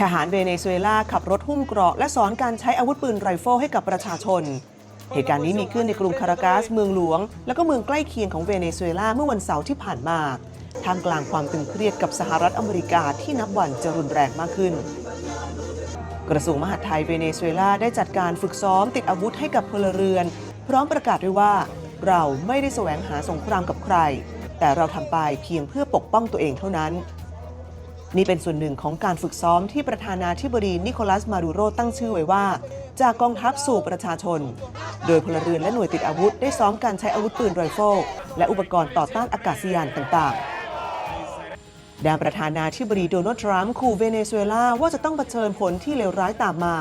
ทหารเวเนซุเอลาขับรถหุ้มเกราะและสอนการใช้อาวุธปืนไรเฟิลให้กับประชาชน เหตุการณ์นี้มีขึ้นในกรุงคารากัสเมืองหลวง และก็เมืองใกล้เคียงของเวเนซุเอลาเมื่อวันเสาร์ที่ผ่านมาท่ามกลางความตึงเครียดกับสหรัฐอเมริกาที่นับวันจะรุนแรงมากขึ้น กระทรวงมหาดไทยเวเนซุเอลาได้จัดการฝึกซ้อมติดอาวุธให้กับพลเรือน พร้อมประกาศด้วยว่า เราไม่ได้แสวงหาสงครามกับใคร แต่เราทำไปเพียงเพื่อปกป้องตัวเองเท่านั้น นี่เป็นส่วนหนึ่งของการฝึกซ้อมที่ประธานาธิบดีนิโคลัสมาดูโรตั้งชื่อไว้ว่า จากกองทัพสู่ประชาชน โดยพลเรือนและหน่วยติดอาวุธได้ซ้อมการใช้อาวุธปืนไรเฟิลและอุปกรณ์ต่อต้านอากาศยานต่างๆด้านประธานาธิบดีโดนัลด์ทรัมป์ขู่เวเนซุเอลาว่าจะต้องเผชิญผลที่เลวร้ายตามมา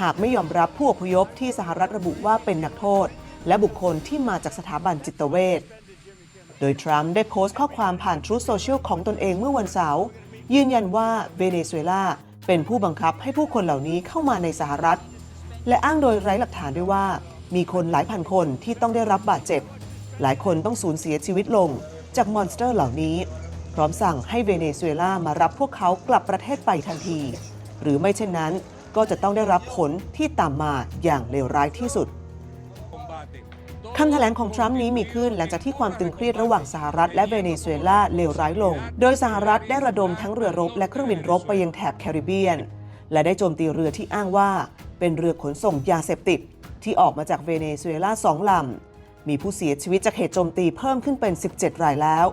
หากไม่ยอมรับผู้อพยพที่สหรัฐระบุว่าเป็นนักโทษ และบุคคลที่มาจากสถาบันจิตเวชโดยทรัมป์ได้โพสต์ข้อความผ่านทรู t โซเชียลของตนเองเมื่อวันเสาร์ ยืนยันว่าเวเนซุเอลาเป็นผู้บังคับให้ผู้คนเหล่านี้เข้ามาในสหรัฐ และอ้างโดยไร้หลักฐานด้วยว่า มีคนหลายพันคนที่ต้องได้รับบาดเจ็บ หลายคนต้องสูญเสียชีวิตลงจากมอนสเตอร์เหล่านี้ พร้อมสั่งให้เวเนซุเอลามารับพวกเขากลับประเทศไปทันที หรือไม่เช่นนั้นก็จะต้องได้รับผลที่ตามมาอย่างเลวร้ายที่สุดำแถลงของทรัมป์นี้มีขึ้นหลังจากที่ความตึงเครียดระหว่างสหรัฐและเวเนซุเอลาเลวร้ายลง โดยสหรัฐได้ระดมทั้งเรือรบและเครื่องบินรบไปยังแถบแคริบเบียน และได้โจมตีเรือที่อ้างว่า เป็นเรือขนส่งยาเสพติด ที่ออกมาจากเวเนซุเอลาสองลำ มีผู้เสียชีวิตจากเหตุโจมตีเพิ่มขึ้นเป็น 17 รายแล้ว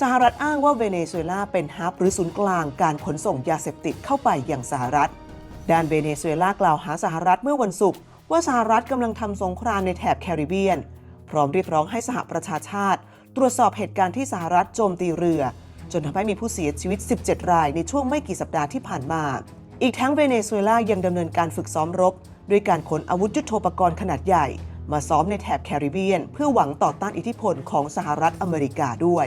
สหรัฐอ้างว่าเวเนซุเอลาเป็นฮับหรือศูนย์กลางการขนส่งยาเสพติดเข้าไปยังสหรัฐ ด้านเวเนซุเอลากล่าวหาสหรัฐเมื่อวันศุกร์ว่าสหรัฐกำลังทำสงครามในแถบแคริบเบียน ร้อมเรียกร้องให้สหประชาชาติ ตรวจสอบเหตุการณ์ที่สหรัฐโจมตีเรือ จนทำให้มีผู้เสียชีวิต 17 รายในช่วงไม่กี่สัปดาห์ที่ผ่านมา อีกทั้งเวเนซุเอลายังดำเนินการฝึกซ้อมรบ ด้วยการขนอาวุธยุโทโธปกรณ์ขนาดใหญ่ มาซ้อมในแถบแคริบเบียน เพื่อหวังต่อต้านอิทธิพลของสหรัฐอเมริกาด้วย